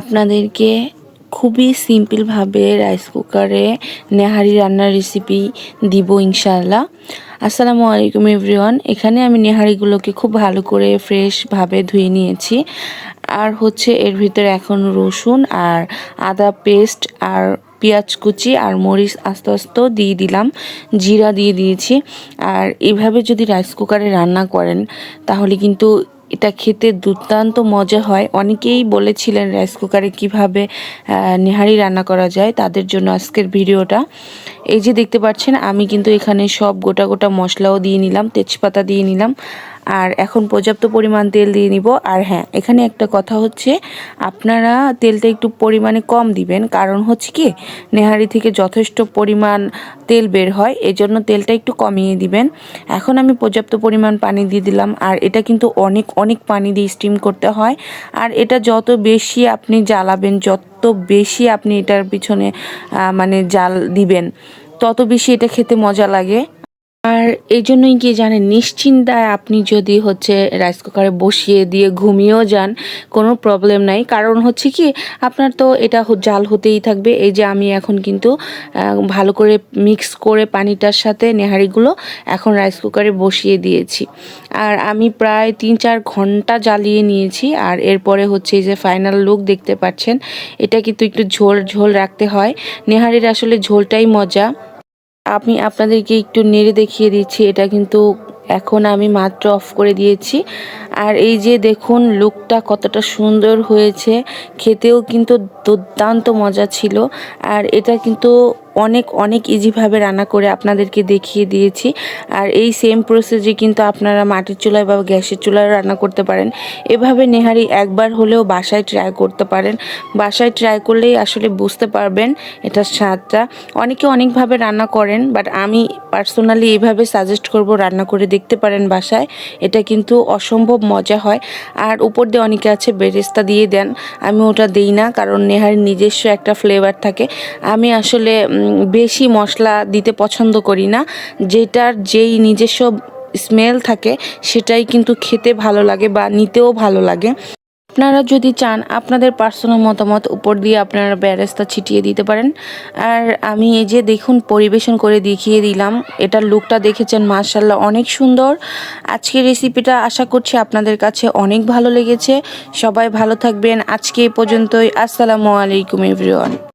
আপনাদেরকে খুবই সিম্পলভাবে রাইস কুকারে নেহারি রান্নার রেসিপি দিব ইনশাল্লাহ আসসালামু আলাইকুম এভরিওয়ান এখানে আমি নেহারিগুলোকে খুব ভালো করে ফ্রেশভাবে ধুয়ে নিয়েছি। আর হচ্ছে এর ভিতরে এখন রসুন আর আদা পেস্ট আর পেঁয়াজ কুচি আর মরিচ আস্তে আস্তে দিয়ে দিলাম। জিরা দিয়ে দিয়েছি। আর এভাবে যদি রাইস কুকারে রান্না করেন, তাহলে কিন্তু এটা খেতে দুর্দান্ত মজা হয়। অনেকেই বলেছিলেন রাইস কুকারে কীভাবে নেহারি রান্না করা যায়, তাদের জন্য আজকের ভিডিওটা। এই যে দেখতে পাচ্ছেন, আমি কিন্তু এখানে সব গোটা গোটা মশলাও দিয়ে নিলাম, তেজপাতা দিয়ে নিলাম। আর এখন পর্যাপ্ত পরিমাণ তেল দিয়ে নিব। আর হ্যাঁ এখানে একটা কথা হচ্ছে, আপনারা তেলটা একটু পরিমাণে কম দিবেন। কারণ হচ্ছে কি, নেহারি থেকে যথেষ্ট পরিমাণ তেল বের হয়, এজন্য তেলটা একটু কমিয়ে দিবেন। এখন আমি পর্যাপ্ত পরিমাণ পানি দিয়ে দিলাম, আর এটা কিন্তু অনেক অনেক পানি দিয়ে স্টিম করতে হয়। আর এটা যত বেশি আপনি জ্বালাবেন, যত বেশি আপনি এটার পিছনে মানে জাল দিবেন, তত বেশি এটা খেতে মজা লাগে। আর এই জন্যই কি জানেন, নিশ্চিন্তায় আপনি যদি হচ্ছে রাইস কুকারে বসিয়ে দিয়ে ঘুমিয়েও যান, কোনো প্রবলেম নাই। কারণ হচ্ছে কি, আপনার তো এটা জাল হতেই থাকবে। এই যে আমি এখন কিন্তু ভালো করে মিক্স করে পানিটার সাথে নেহারিগুলো এখন রাইস কুকারে বসিয়ে দিয়েছি। আর আমি প্রায় তিন চার ঘণ্টা জ্বালিয়ে নিয়েছি। আর এরপরে হচ্ছে এই যে ফাইনাল লুক দেখতে পাচ্ছেন, এটা কিন্তু একটু ঝোল ঝোল রাখতে হয়। নেহারির আসলে ঝোলটাই মজা। আমি আপনাদেরকে একটু নেড়ে দেখিয়ে দিচ্ছি, এটা কিন্তু এখন আমি মাত্র অফ করে দিয়েছি। আর এই যে দেখুন, লুকটা কতটা সুন্দর হয়েছে, খেতেও কিন্তু দুর্দান্ত মজা ছিল। আর এটা কিন্তু অনেক অনেক ইজিভাবে রান্না করে আপনাদেরকে দেখিয়ে দিয়েছি। আর এই সেম প্রসেসে কিন্তু আপনারা মাটির চুলায় বা গ্যাসের চুলায় রান্না করতে পারেন। এভাবে নেহারি একবার হলেও বাসায় ট্রাই করতে পারেন। বাসায় ট্রাই করলেই আসলে বুঝতে পারবেন এটার স্বাদটা। অনেকে অনেকভাবে রান্না করেন বাট আমি পার্সোনালি এইভাবে সাজেস্ট করব রান্না করে দেখতে পারেন বাসায়। এটা কিন্তু অসম্ভব মজা হয়। আর উপর দিয়ে অনেকে আছে বেরেস্তা দিয়ে দেন। আমি ওটা দিই না, কারণ নেহারির নিজস্ব একটা ফ্লেভার থাকে। আমি আসলে বেশি মশলা দিতে পছন্দ করি না। যেটার যেই নিজস্ব স্মেল থাকে, সেটাই কিন্তু খেতে ভালো লাগে বা নিতেও ভালো লাগে। আপনারা যদি চান, আপনাদের পার্সোনাল মতামত উপর দিয়ে আপনারা ব্যারেস্তা ছিটিয়ে দিতে পারেন। আর আমি এই যে দেখুন, পরিবেশন করে দেখিয়ে দিলাম, এটার লুকটা দেখেছেন মার্শাল্লাহ অনেক সুন্দর। আজকের রেসিপিটা আশা করছি আপনাদের কাছে অনেক ভালো লেগেছে। সবাই ভালো থাকবেন। আজকে এই পর্যন্তই। আসসালামু আলাইকুম এভরিওয়ান